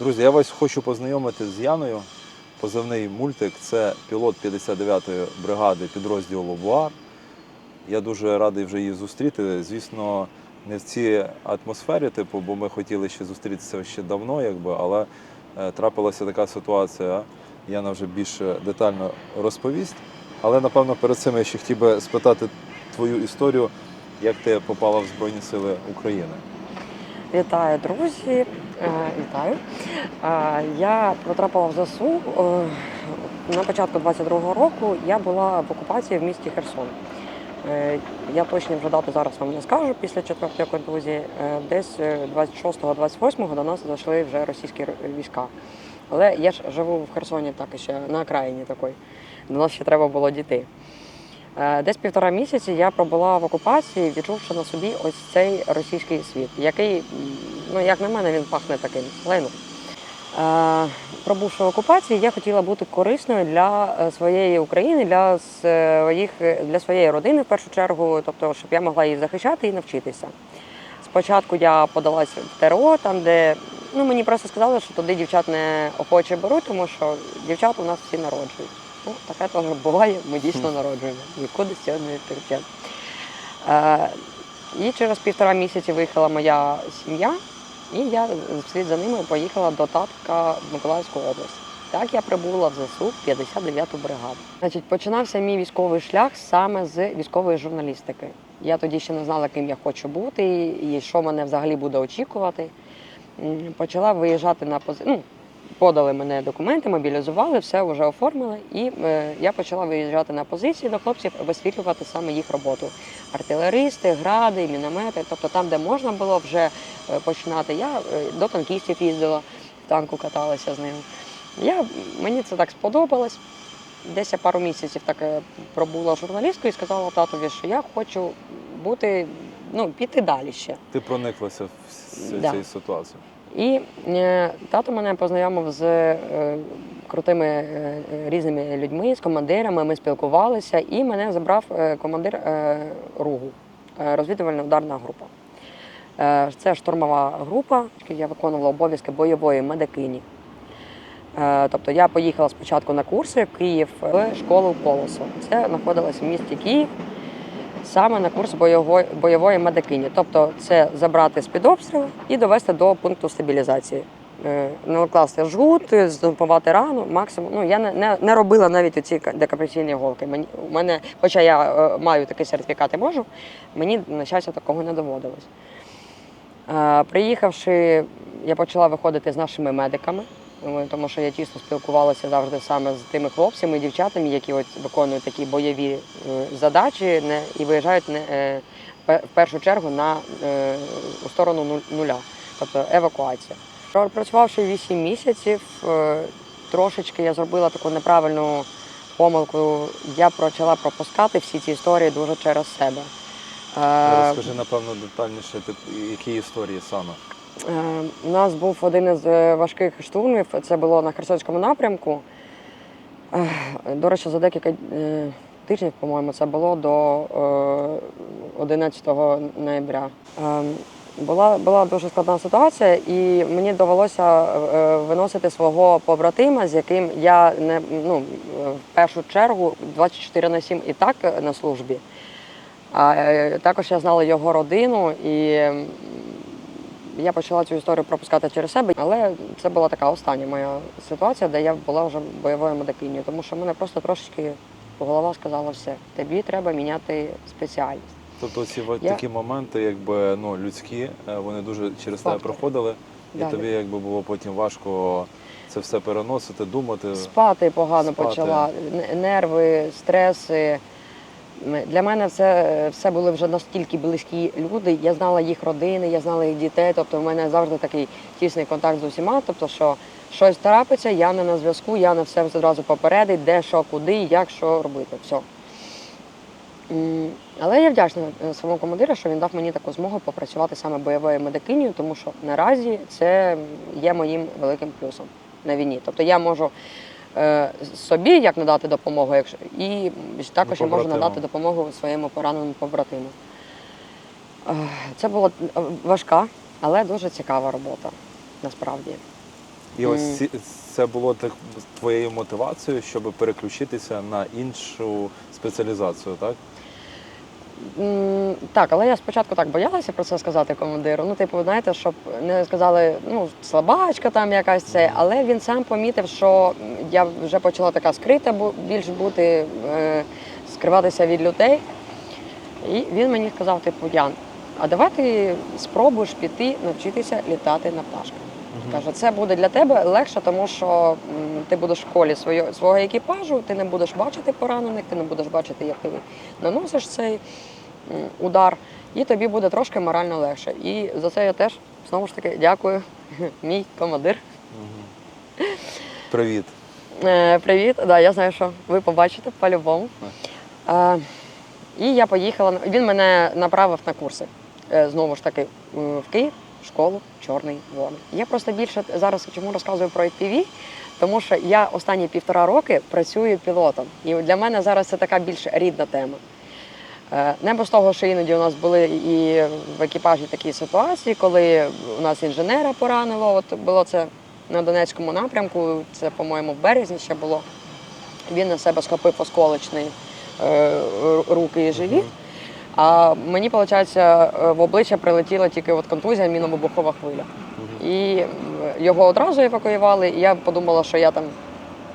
Друзі, я вас хочу познайомити з Яною. Позивний мультик це пілот 59-ї бригади підрозділу Лобуар. Я дуже радий вже її зустріти. Звісно, не в цій атмосфері, типу, бо ми хотіли ще зустрітися ще давно, якби, але е, трапилася така ситуація. Яна вже більш детально розповість. Але напевно перед цим я ще хотів би спитати твою історію, як ти попала в Збройні Сили України. Вітаю, друзі! Е, Вітаю. Е, Я потрапила в ЗСУ е, на початку 22-го року. Я була в окупації в місті Херсон. Я точно вже дату зараз вам не скажу після четвертої контузії. Десь е, 26-28 до нас зайшли вже російські війська. Але я ж живу в Херсоні так ще на окраїні такої. До нас ще треба було дійти. Е, Десь півтора місяці я пробула в окупації, відчувши на собі ось цей російський світ, який, ну як на мене, він пахне таким лайном. Е, Пробувши в окупації, я хотіла бути корисною для е, своєї України, для своїх для своєї родини в першу чергу, тобто, щоб я могла її захищати і навчитися. Спочатку я подалась в ТРО, там де ну мені просто сказали, що туди дівчат не охоче беруть, тому що дівчат у нас всі народжують. Ну, таке теж буває, ми дійсно народжуємо. Нікуди з цього не втече. Е, і через півтора місяці виїхала моя сім'я, і я вслід за ними поїхала до татка в Миколаївську область. Так я прибула в ЗСУ 59-ту бригаду. Значить, починався мій військовий шлях саме з військової журналістики. Я тоді ще не знала, ким я хочу бути і що мене взагалі буде очікувати. Почала виїжджати на пози... ну, подали мене документи, мобілізували, все вже оформили. І е, я почала виїжджати на позиції до хлопців, висвітлювати саме їх роботу. Артилеристи, гради, міномети. Тобто там, де можна було вже е, починати, я е, до танкістів їздила, в танку каталася з ними. Я, мені це так сподобалось. Десь я пару місяців так пробула журналісткою і сказала татові, що я хочу бути, ну, піти далі ще. Ти прониклася в Да. цією ситуацією. І е, тато мене познайомив з е, крутими е, різними людьми, з командирами. Ми спілкувалися, і мене забрав командир РУГу, розвідувальна ударна група. Це штурмова група, я виконувала обов'язки бойової медикині. Тобто я поїхала спочатку на курси в Київ в школу Колосо. Це знаходилося в місті Київ, саме на курс бойової, бойової медикині. Тобто це забрати з-під обстрілу і довести до пункту стабілізації. Е, Накласти жгут, зупувати рану, максимум. Ну я не, не, не робила навіть оці декапраційні голки. Мені у мене, хоча я е, маю такий сертифікат і можу, мені на щастя такого не доводилось. Е, Приїхавши, я почала виходити з нашими медиками, тому що я тісно спілкувалася завжди саме з тими хлопцями і дівчатами, які от виконують такі бойові е, задачі не, і виїжджають не, е, в першу чергу на, е, у сторону нуля, тобто евакуація. Пропрацювавши 8 місяців, трошечки я зробила таку неправильну помилку. Я почала пропускати всі ці історії дуже через себе. Розкажи, напевно, детальніше, які історії саме. Е, У нас був один із е, важких штурмів. Це було на Херсонському напрямку. Е, До речі, за декілька тижнів, по-моєму, це було до е, 11 ноября. Була, була дуже складна ситуація, і мені довелося виносити свого побратима, з яким я не ну, в першу чергу 24 на 7 і так на службі. А також я знала його родину і я почала цю історію пропускати через себе, але це була така остання моя ситуація, де я була вже бойовою медикинею, тому що мене просто трошечки голова сказала все, тобі треба міняти спеціальність. Тобто ці Я- такі моменти, якби ну, людські, е, вони дуже через тебе проходили, і Да. тобі якби було потім важко це все переносити, думати. Спати погано Спати. почала, нерви, стреси. Для мене це все були вже настільки близькі люди. Я знала їх родини, я знала їх дітей. Тобто в мене завжди такий тісний контакт з усіма. Тобто, що щось трапиться, я не на зв'язку, я на все одразу попередить, де що, куди, як що робити. Все. Але я вдячна е, своєму командиру, що він дав мені таку змогу попрацювати саме бойовою медикинею, тому що наразі це є моїм великим плюсом на війні. Тобто я можу собі як надати допомогу, якщо і також я можу надати допомогу своєму пораненому побратиму. Е, Це була е, важка, але дуже цікава робота, насправді. І ось це було так твоєю мотивацією, щоб переключитися на іншу спеціалізацію, так? Так, але я спочатку так боялася про це сказати командиру. Ну, типу, знаєте, щоб не сказали, ну, слабачка там якась це, але він сам помітив, що я вже почала така скрита більш бути, е, скриватися від людей. І він мені сказав, типу, Ян, а давай ти спробуєш піти навчитися літати на пташках. Каже, це буде для тебе легше, тому що ти будеш в школі своє, свого екіпажу, ти не будеш бачити поранених, ти не будеш бачити, як ти наносиш цей удар, і тобі буде трошки морально легше. І за це я теж знову ж таки дякую, мій командир. Привіт. Е, привіт, да, я знаю, що ви побачите по-любому. Е, і я поїхала. Він мене направив на курси. Е, знову ж таки, в Київ, школу Чорний Ворон. Я просто більше зараз чому розказую про FPV, тому що я останні півтора роки працюю пілотом. І для мене зараз це така більш рідна тема. Е, Не без того, що іноді у нас були і в екіпажі такі ситуації, коли у нас інженера поранило. От було це на Донецькому напрямку, це, по-моєму, в березні ще було. Він на себе схопив осколочний е, руки і живіт. А мені, виходить, в обличчя прилетіла тільки от контузія, міновибухова хвиля. І його одразу евакуювали, і я подумала, що я там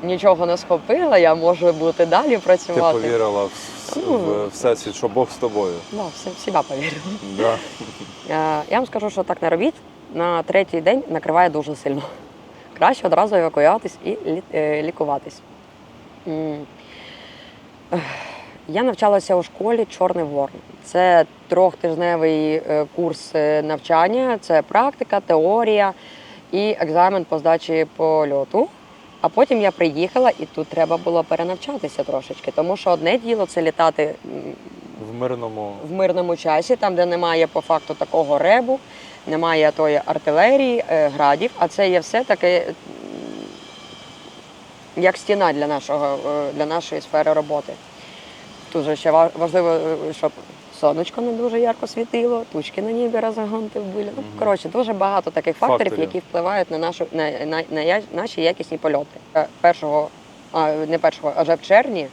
нічого не схопила, я можу бути далі працювати. Ти повірила в, Ну. в всесвіт, що Бог з тобою. Да, все, в себе повірила. Да. Е, Я вам скажу, що так не робіть. На третій день накриває дуже сильно. Краще одразу евакуюватись і е, лікуватись. Я навчалася у школі Чорний Ворон. Це трьохтижневий е, курс е, навчання, це практика, теорія і екзамен по здачі польоту. А потім я приїхала і тут треба було перенавчатися трошечки, тому що одне діло це літати В мирному в мирному часі, там, де немає по факту такого ребу, немає тої артилерії, е, градів, а це є все таки м, як стіна для, нашого, для нашої сфери роботи. Тут ще важливо, е, щоб сонечко не дуже ярко світило, тучки на небі розгонти були. Ну, коротше, дуже багато таких факторів, Факторів. які впливають на, нашу, на, на, на наші якісні польоти. Е, Першого, а, не першого, а вже в червні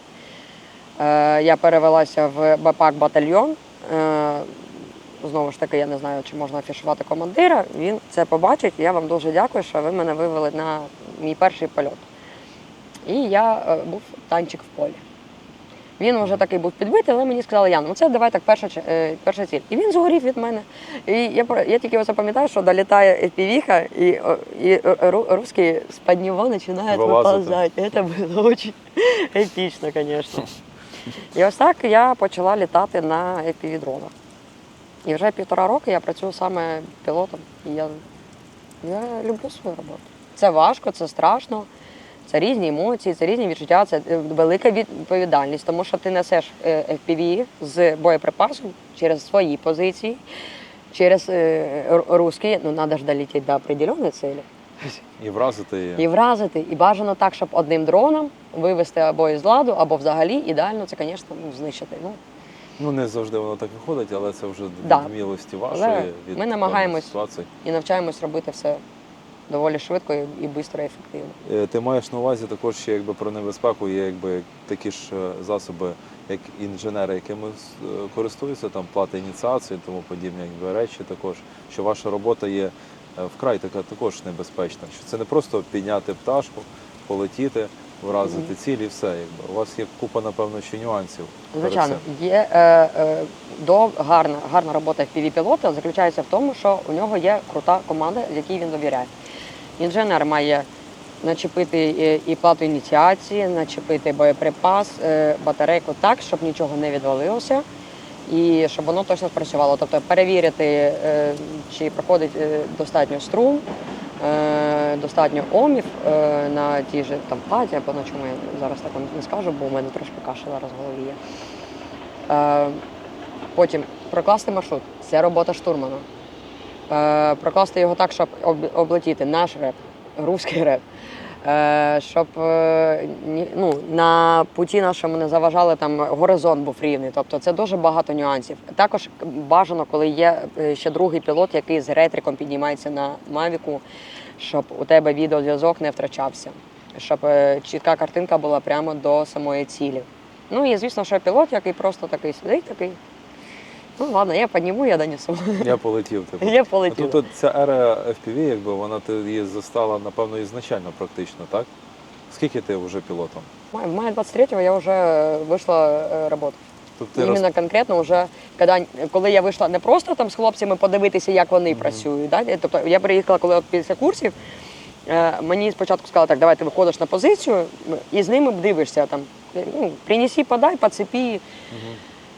Е, Я перевелася в БПАК батальйон. Е, Знову ж таки, я не знаю, чи можна афішувати командира. Він це побачить. Я вам дуже дякую, що ви мене вивели на мій перший польот. І я е, був танчик в полі. Він вже такий був підбитий, але мені сказали, Ян, ну це давай так перша, е, перша ціль. І він згорів від мене. І я, я тільки оце пам'ятаю, що долітає епівіха, і, і е, ру- русський з-під нього Вилазити. виповзати. Це було дуже епічно, звісно. І ось так я почала літати на FPV-дронах. І вже півтора роки я працюю саме пілотом. І я, я люблю свою роботу. Це важко, це страшно, це різні емоції, це різні відчуття, це е, велика відповідальність, тому що ти несеш е, FPV з боєприпасом через свої позиції, через е, русські, ну треба ж долетіти до определеної цілі. і вразити її. І вразити, і бажано так, щоб одним дроном вивести або із ладу, або взагалі ідеально це, звісно, ну, знищити. Ну, Ну не завжди воно так виходить, але це вже Да. від вмілості вашої. Але від ми намагаємось. певних ситуацій. і навчаємось робити все доволі швидко і, швидко, і ефективно. Е, Ти маєш на увазі також ще якби про небезпеку, є якби такі ж е, засоби, як інженери, якими е, користуються, там плата ініціації, тому подібні якби речі також, що ваша робота є вкрай така також небезпечна. Що це не просто підняти пташку, полетіти, вразити Мгм. ціль і все. Якби. У вас є купа, напевно, ще нюансів. Звичайно, є е, е, до гарна, гарна робота FPV-пілота заключається в тому, що у нього є крута команда, якій він довіряє. Інженер має начепити і, і плату ініціації, начепити боєприпас, е, батарейку так, щоб нічого не відвалилося. І щоб воно точно спрацювало. Тобто перевірити, е, чи проходить е, достатньо струн, е, достатньо омів е, на тій же там платі, або на чому я зараз так не скажу, бо у мене трошки каша зараз в голові є. Е, Потім прокласти маршрут це робота штурмана. Е, Прокласти його так, щоб облетіти наш реп, руський реп, е, щоб е, ну, на путі нашому не заважали там горизонт був рівний. Тобто це дуже багато нюансів. Також бажано, коли є ще другий пілот, який з ретриком піднімається на Мавіку, щоб у тебе відеозв'язок не втрачався, щоб чітка картинка була прямо до самої цілі. Ну і звісно, що пілот, який просто такий сидить, такий. Ну ладно, я підніму, я донесу. Я полетів. Типу. Я полетів. Тобто ця ера FPV, якби вона ти її застала, напевно, ізначально практично, так? Скільки ти вже пілотом? В мае 23-го я вже вийшла е, роботу. Тобто Іменно конкретно вже коли, коли я вийшла не просто там з хлопцями подивитися, як вони Мгм. працюють. Да? Тобто я приїхала, коли от після курсів. е, Мені спочатку сказали, так, давай ти виходиш на позицію і з ними дивишся там. Ну, принеси, подай, поцепи, Мгм.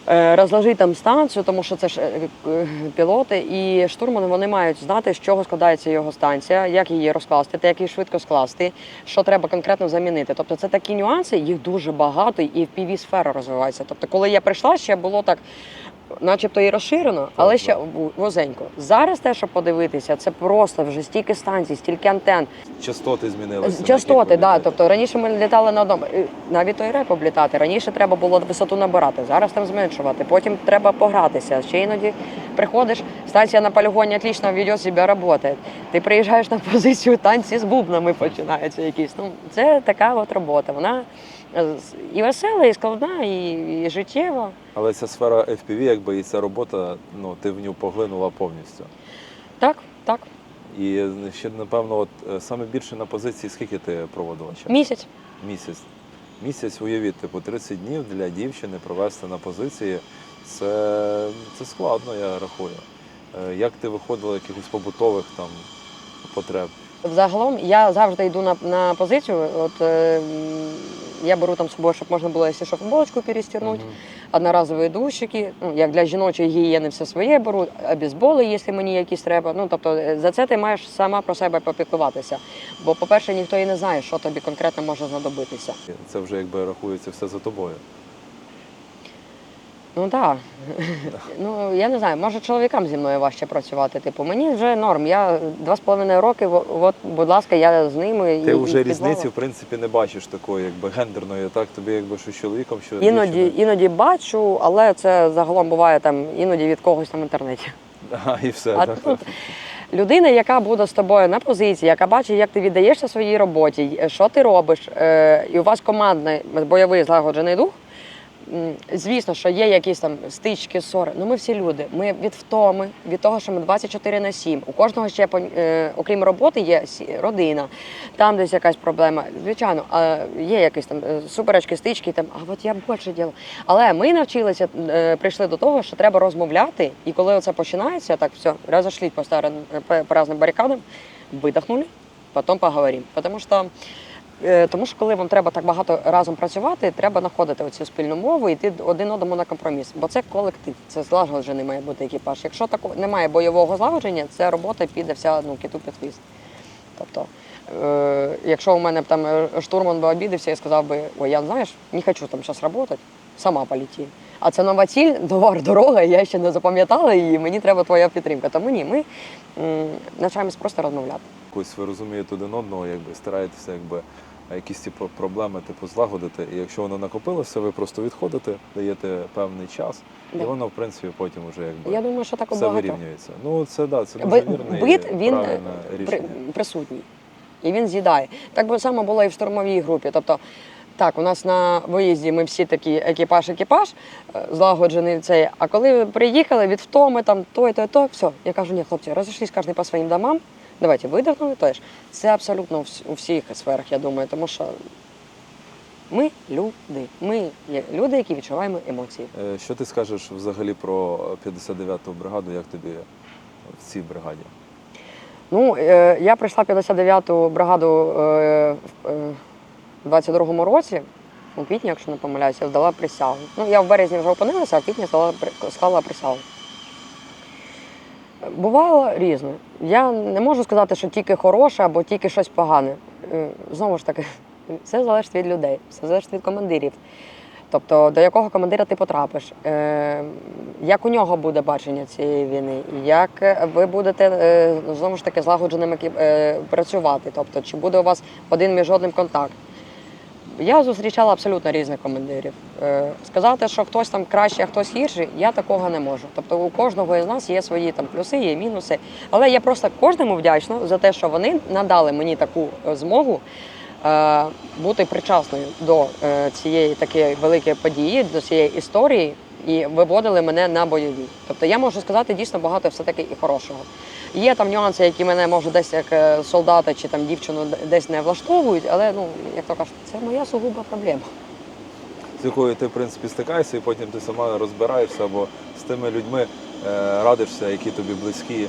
Е, розложи там станцію, тому що це ж е, е, пілоти і штурмани вони мають знати, з чого складається його станція, як її розкласти, та як її швидко скласти, що треба конкретно замінити. Тобто це такі нюанси, їх дуже багато, і в піві сфера розвивається. Тобто, коли я прийшла, ще було так. Начебто і розширено, але Так, ще вузенько. Зараз те, що подивитися, це просто вже стільки станцій, стільки антен. Частоти змінилися. Частоти, да. Тобто раніше ми літали на одному, е, навіть той реп облітати. Раніше треба було висоту набирати, зараз там зменшувати. Потім треба погратися. Ще іноді приходиш, станція на полігоні отлично веде себе, працює. Ти приїжджаєш на позицію, танці з бубнами починаються якісь. Ну, це така от робота. Вона і весела, і складна, і, і життєва. Але ця сфера FPV, якби і ця робота, ну ти в нього поглинула повністю. Так, так. І ще, напевно, от е, саме більше на позиції, скільки ти проводила часу? Місяць. Місяць. Місяць, уявіть, типу, 30 днів для дівчини провести на позиції. Це, це складно, я рахую. Е, Як ти виходила якихось побутових там потреб? Загалом я завжди йду на, на позицію. От е, я беру там з собою, щоб можна було, якщо що, футболочку перестірнути. Мгм. одноразові душики. Ну, як для жіночої гігієни все своє беру, обізболи, якщо мені якісь треба. Ну, тобто е, за це ти маєш сама про себе попіклуватися. Бо, по-перше, ніхто і не знає, що тобі конкретно може знадобитися. Це вже якби рахується все за тобою. Ну так. ну я не знаю, може чоловікам зі мною важче працювати. Типу, мені вже норм. Я два з половиною роки, от, будь ласка, я з ними. Ти і- вже і різниці, в принципі, не бачиш такої, якби гендерної, так? Тобі якби що чоловіком, що Іноді, дівчиною. іноді бачу, але це загалом буває там іноді від когось там в інтернеті. А, і все, А так? тут людина, яка буде з тобою на позиції, яка бачить, як ти віддаєшся своїй роботі, що ти робиш, е, і у вас командний бойовий злагоджений дух. Звісно, що є якісь там стички, ссори. Ну ми всі люди. Ми від втоми, від того, що ми 24 на 7. У кожного ще е, окрім роботи є родина, там десь якась проблема. Звичайно, а є якісь там е, суперечки, стички, там, а от я більше діла. Але ми навчилися, е, прийшли до того, що треба розмовляти, і коли це починається, так все, розошліть по старим по, по різним барикадам, видихнули, потім поговоримо. Тому що, тому що коли вам треба так багато разом працювати, треба знаходити оцю спільну мову і йти один одному на компроміс. Бо це колектив, це злагоджений має бути екіпаж. Якщо такого немає бойового злагодження, ця робота піде вся ну, киту під хвіст. Тобто, е, якщо у мене б там е, штурман би обідався і сказав би, ой, я знаєш, не хочу там зараз працювати, сама полети. А це нова ціль, товар, дорога, я ще не запам'ятала її, мені треба твоя підтримка. Тому ні, ми навчаємось просто розмовляти. Якось ви розумієте один одного, якби стараєтеся, якби якісь ті про- проблеми типу злагодити. І якщо воно накопилося, ви просто відходите, даєте певний час, і Да. воно, в принципі, потім вже якби Я думаю, що так все багато. вирівнюється. Ну це да, це дуже вірне бит, і він, рішення. присутній. І він з'їдає. Так би само було і в штурмовій групі. Тобто, так, у нас на виїзді ми всі такі екіпаж-екіпаж, е, злагоджений цей. А коли приїхали від втоми, там той, той, той, все. Я кажу, ні, хлопці, розійшлись кожен по своїм домам. Давайте видихнули теж. Це абсолютно у всіх сферах, я думаю, тому що ми люди. Ми є люди, які відчуваємо емоції. Е, Що ти скажеш взагалі про 59-ту бригаду, як тобі в цій бригаді? Ну, е, я прийшла в 59-ту бригаду е, в е, 22-му році, у квітні, якщо не помиляюся, здала присягу. Ну, я в березні вже опинилася, а в квітні здала, склала присягу. Бувало різне. Я не можу сказати, що тільки хороше або тільки щось погане. Е, Знову ж таки, все залежить від людей, все залежить від командирів. Тобто, до якого командира ти потрапиш, е, як у нього буде бачення цієї війни, як е, ви будете знову ж таки злагодженими працювати, тобто, чи буде у вас один між одним контакт. Я зустрічала абсолютно різних командирів. Е, Сказати, що хтось там краще, а хтось гірший, я такого не можу. Тобто у кожного із нас є свої там плюси, є мінуси. Але я просто кожному вдячна за те, що вони надали мені таку е, змогу е, бути причасною до цієї такої великої події, до цієї історії. І виводили мене на бойові. Тобто я можу сказати дійсно багато все-таки і хорошого. Є там нюанси, які мене може десь як е, солдата чи там дівчину десь не влаштовують, але ну як то кажуть, це моя сугуба проблема. з якою ти в принципі стикаєшся, і потім ти сама розбираєшся або з тими людьми е, радишся, які тобі близькі,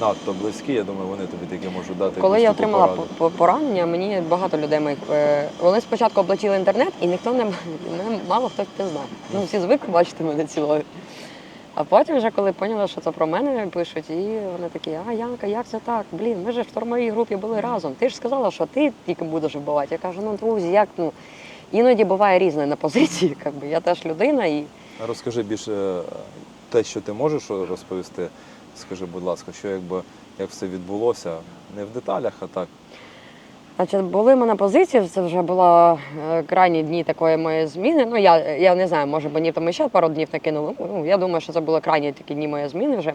надто близькі. Я думаю, вони тобі таке можуть дати. Коли я отримала пораду. по- по- поранення, мені багато людей моїх е, вони спочатку облетіли інтернет, і ніхто не мене мало хто не знав. Ну всі звикли бачити мене цілою. А потім, вже коли поняли, що це про мене пишуть, і вони такі, а Янка, як це так? Блін, ми ж в штурмовій групі були разом. Ти ж сказала, що ти тільки будеш вбивати. Я кажу, ну друзі, як ну іноді буває різне на позиції. Якби я теж людина і. Розкажи більше е, те, що ти можеш розповісти. Скажи, будь ласка, що якби як все відбулося, не в деталях, а так. Значить, були ми на позиції, це вже були е, крайні дні такої моєї зміни. Ну, я, я не знаю, може мені там ще пару днів накинули. Ну, я думаю, що це були крайні такі дні моєї зміни вже.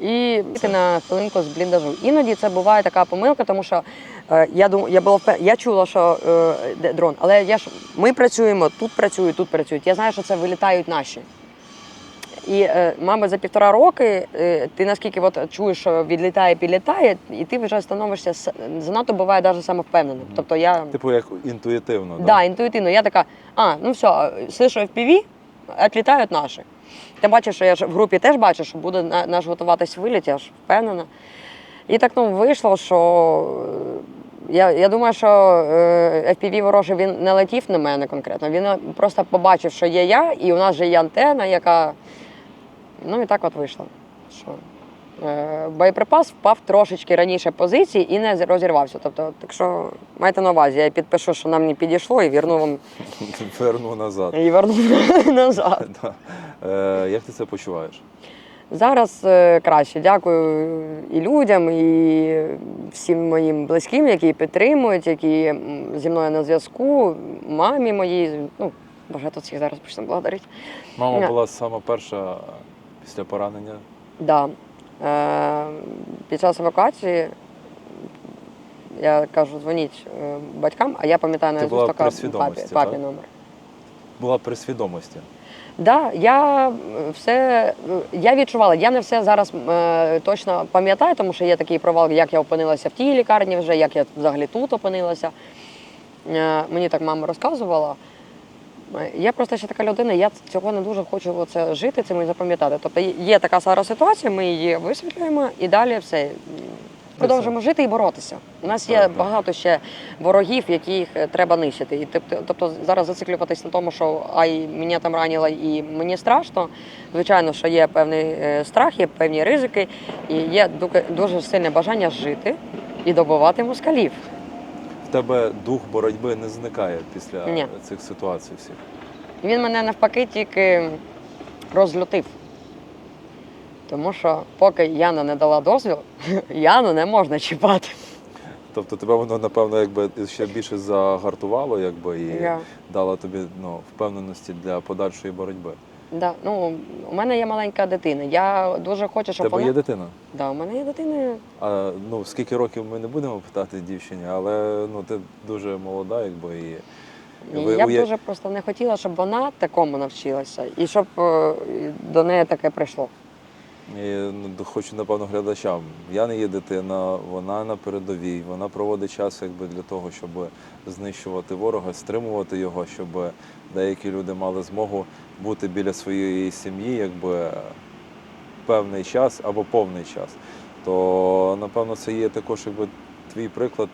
І піти на хвилинку з бліндажу. Іноді це буває така помилка, тому що е, я дум, я була впев- я чула, що е, дрон, але я ж ми працюємо, тут працюють, тут працюють. Я знаю, що це вилітають наші. І, е, мабуть, за півтора роки е, ти наскільки от чуєш, що відлітає, підлітає, і ти вже становишся занадто буває навіть самовпевненим. Мгм. Тобто я Типу як інтуїтивно. да, інтуїтивно, я така, а, ну все, слышу FPV, відлітають наші. Ти бачиш, що я ж в групі теж бачу, що буде на- наш готуватись виліт, я ж впевнена. І так ну, вийшло, що е, я, я думаю, що е, FPV ворожий він не летів на мене конкретно. Він просто побачив, що є я, і у нас же є антена, яка. Ну і так от вийшло. Що е, боєприпас впав трошечки раніше позиції і не розірвався. Тобто, так що майте на увазі, я підпишу, що нам не підійшло, і верну вам Верну назад. і верну назад. Да. Е, як ти це почуваєш? Зараз е, краще. Дякую і людям, і всім моїм близьким, які підтримують, які зі мною на зв'язку, мамі моїй. Ну, тут всіх зараз почнемо благодарити. Мама була сама перша після поранення. Да. Е, під час евакуації я кажу, дзвоніть е, батькам, а я пам'ятаю на була папі, папі так? номер. Була при свідомості. Да, я е, все е, я відчувала. Я не все зараз е, точно пам'ятаю, тому що є такий провал, як я опинилася в тій лікарні вже, як я взагалі тут опинилася. Е, мені так мама розказувала. Я просто ще така людина, я цього не дуже хочу оце жити, цим і запам'ятати. Тобто є така зараз ситуація, ми її висвітлюємо і далі все. м, Продовжуємо жити і боротися. У нас є багато ще ворогів, яких е, треба нищити. І тобто, зараз зациклюватись на тому, що ай, мене там ранило і мені страшно. Звичайно, що є певний е, страх, є певні ризики, і є ду- дуже сильне бажання жити і добувати москалів. Тебе дух боротьби не зникає після Ні. цих ситуацій всіх. Він мене навпаки тільки розлютив. Тому що поки Яна не дала дозвіл, Яну не можна чіпати. Тобто тебе воно, напевно, якби ще більше загартувало, якби і Я. дало тобі ну, впевненості для подальшої боротьби. Да. Ну, у мене є маленька дитина. Я дуже хочу, У щоб тебе вона. є дитина? Да, у мене є дитина. А ну скільки років ми не будемо питати дівчині, але ну ти дуже молода, якби і І Ви я б уя- дуже просто не хотіла, щоб вона такому навчилася, і щоб е, до неї таке прийшло. І ну, хочу, напевно, глядачам. Я не є дитина, вона на передовій, вона проводить час якби для того, щоб знищувати ворога, стримувати його, щоб деякі люди мали змогу бути біля своєї сім'ї, якби певний час або повний час. То напевно це є також якби твій приклад.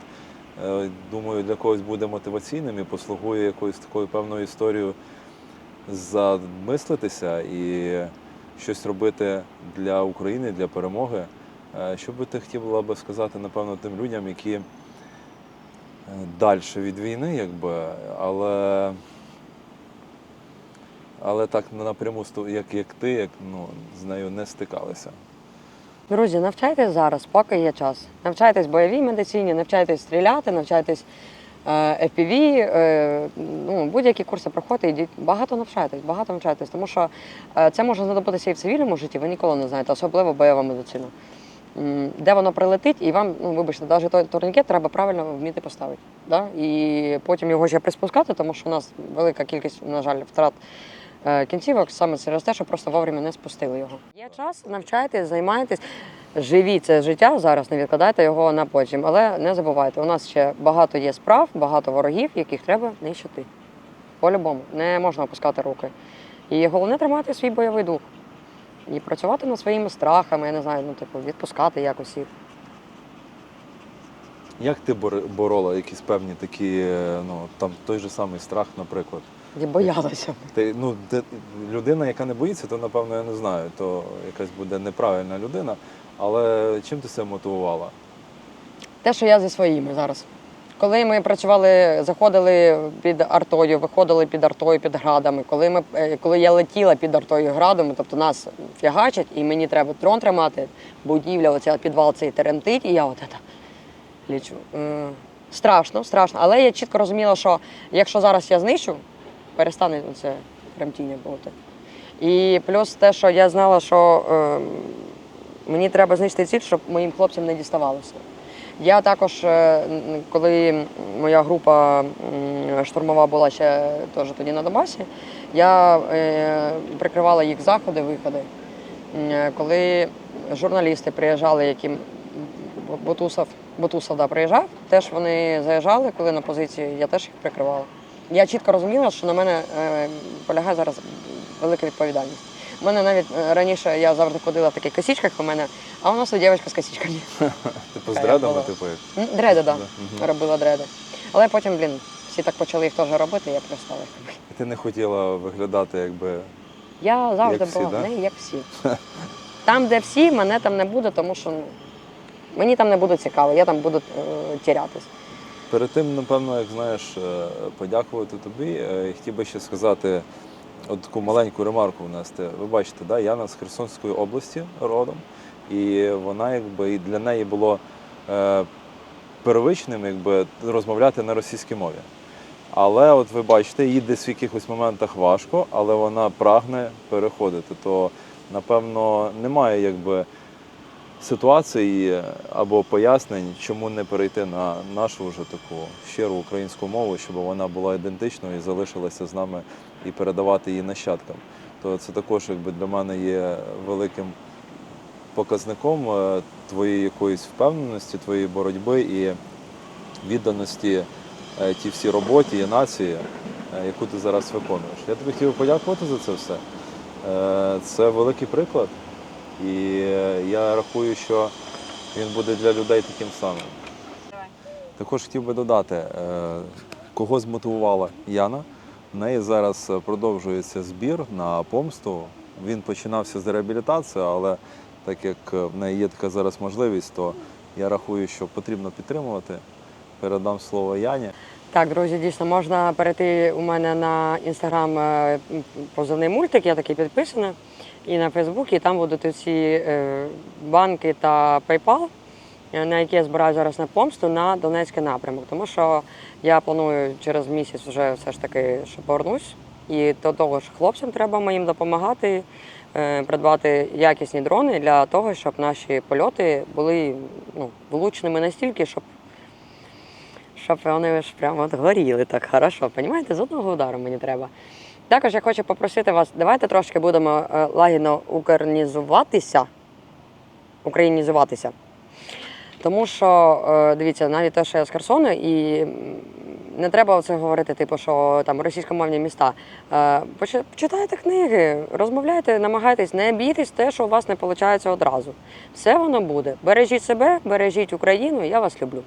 Е, Думаю, для когось буде мотиваційним і послугує якоюсь такою певною історією замислитися і щось робити для України, для перемоги. Е, Що би ти хотіла би сказати, напевно, тим людям, які далі від війни, якби, але але так напряму як, як ти, як ну, з нею не стикалися. Друзі, навчайтесь зараз, поки є час. Навчайтесь бойовій медицині, навчайтесь стріляти, навчайтесь е, FPV, е, ну, будь-які курси проходьте, йдіть. Багато навчайтесь, багато навчайтесь, тому що е, це може знадобитися і в цивільному житті, ви ніколи не знаєте, особливо бойова медицина. Де воно прилетить, і вам, ну вибачте, навіть той турнікет треба правильно вміти поставити. Да? І потім його ще приспускати, тому що у нас велика кількість, на жаль, втрат кінцівок саме через те, що просто вовремя не спустили його. Є час, навчайтесь, займайтесь, живіть це життя зараз, не відкладайте його на потім. Але не забувайте, у нас ще багато є справ, багато ворогів, яких треба нищити. По-любому, не можна опускати руки. І головне тримати свій бойовий дух. І працювати над своїми страхами, я не знаю, ну, типу, відпускати якось їх. Як ти бор- борола якісь певні такі, е, ну там той же самий страх, наприклад? Я боялася. Ти ну ти, людина, яка не боїться, то напевно я не знаю, то якась буде неправильна людина. Але чим ти себе мотивувала? Те, що я зі своїми зараз. Коли ми працювали, заходили під артою, виходили під артою, під градами. Коли ми е, коли я летіла під артою градами, тобто нас фігачать, і мені треба дрон тримати, будівля, оця підвал цей терентить, і я от це лічу. Страшно, страшно. Але я чітко розуміла, що якщо зараз я знищу, перестане це тремтіння бути. І плюс те, що я знала, що е, мені треба знищити ціль, щоб моїм хлопцям не діставалося. Я також, е, коли моя група м, штурмова була ще теж тоді на Донбасі, я е, прикривала їх заходи, виходи. Е, Коли журналісти приїжджали, які м, Бутусов, Бутусов да, приїжджав, теж вони заїжджали, коли на позиції, я теж їх прикривала. Я чітко розуміла, що на мене е, полягає зараз велика відповідальність. У мене навіть е, раніше я завжди ходила в таких косичках у мене, а у нас у дівчинка з косичками. Типу з дредами, типу Дреди, так. Робила дреди. Але потім, блін, всі так почали їх теж робити, я перестала їх робити. Ти не хотіла виглядати, якби Я завжди Як всі, була да? в неї, як всі. Там, де всі, мене там не буде, тому що ну, мені там не буде цікаво, я там буду е, тірятись. Перед тим, напевно, як знаєш, е, подякувати тобі, е, хотів би ще сказати от таку маленьку ремарку внести. Ви бачите, да, Яна з Херсонської області родом, і вона якби і для неї було е, первичним якби, розмовляти на російській мові. Але от ви бачите, їй десь в якихось моментах важко, але вона прагне переходити. То, напевно, немає якби ситуації або пояснень, чому не перейти на нашу вже таку щиру українську мову, щоб вона була ідентичною і залишилася з нами і передавати її нащадкам. То це також якби для мене є великим показником е, твоєї якоїсь впевненості, твоєї боротьби і відданості е, тій всій роботі і нації, е, яку ти зараз виконуєш. Я тобі хотів подякувати за це все. Е, Це великий приклад. І е, я рахую, що він буде для людей таким самим. Також хотів би додати, е, кого змотивувала Яна. В неї зараз е, продовжується збір на помсту. Він починався з реабілітації, але так як в неї є така зараз можливість, то я рахую, що потрібно підтримувати. Передам слово Яні. Так, друзі, дійсно можна перейти у мене на інстаграм позивний мультик, я такий підписаний, і на Фейсбук, і там будуть ці е, банки та PayPal, е, на які я збираю зараз на помсту на Донецький напрямок. Тому що я планую через місяць вже все ж таки, що повернусь. І до того ж, хлопцям треба моїм допомагати, е, придбати якісні дрони для того, щоб наші польоти були ну, влучними настільки, щоб щоб вони ж прямо от горіли так хорошо. Понімаєте, з одного удару мені треба. Також я хочу попросити вас, давайте трошки будемо е, лагідно українізуватися. Українізуватися. Тому що, е, дивіться, навіть те, що я з Херсону, і не треба оце говорити, типу, що там російськомовні міста. Е, Почитайте книги, розмовляйте, намагайтесь, не бійтесь те, що у вас не виходить одразу. Все воно буде. Бережіть себе, бережіть Україну, я вас люблю.